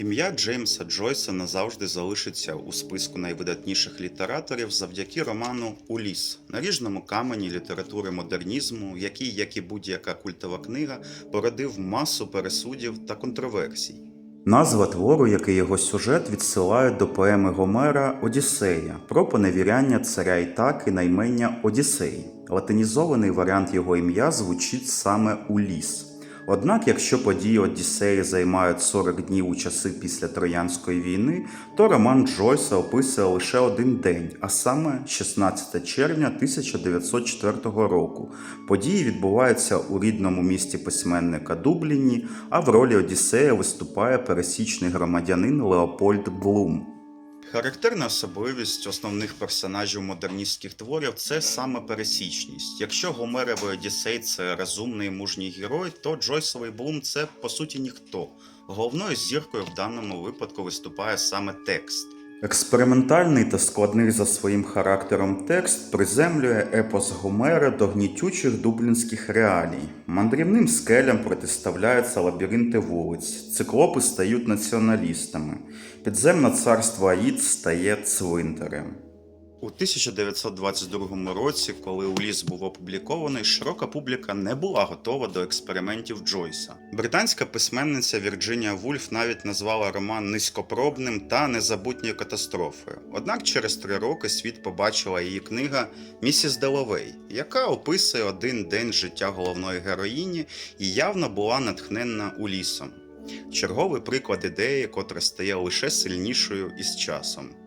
Ім'я Джеймса Джойса назавжди залишиться у списку найвидатніших літераторів завдяки роману Уліс, наріжному камені літератури модернізму, який, як і будь-яка культова книга, породив масу пересудів та контроверсій. Назва твору, як і його сюжет, відсилають до поеми Гомера Одіссея про поневіряння царя Ітаки на ймення Одіссей. Латинізований варіант його ім'я звучить саме Уліс. Однак, якщо події Одіссеї займають 40 днів у часи після Троянської війни, то роман Джойса описує лише один день, а саме 16 червня 1904 року. Події відбуваються у рідному місті письменника Дубліні, а в ролі Одіссея виступає пересічний громадянин Леопольд Блум. Характерна особливість основних персонажів модерністських творів це саме пересічність. Якщо Гомеровий Одіссей це розумний мужній герой, то Джойсовий Блум це по суті ніхто. Головною зіркою в даному випадку виступає саме текст. Експериментальний та складний за своїм характером текст приземлює епос Гомера до гнітючих дублінських реалій. Мандрівним скелям протиставляються лабіринти вулиць, циклопи стають націоналістами, підземне царство Аїд стає цвинтарем. У 1922 році, коли Уліс був опублікований, широка публіка не була готова до експериментів Джойса. Британська письменниця Вірджинія Вульф навіть назвала роман низькопробним та незабутньою катастрофою. Однак через три роки світ побачила її книга Місіс Деловей, яка описує один день життя головної героїні і явно була натхненна Улісом. Черговий приклад ідеї, котра стає лише сильнішою із часом.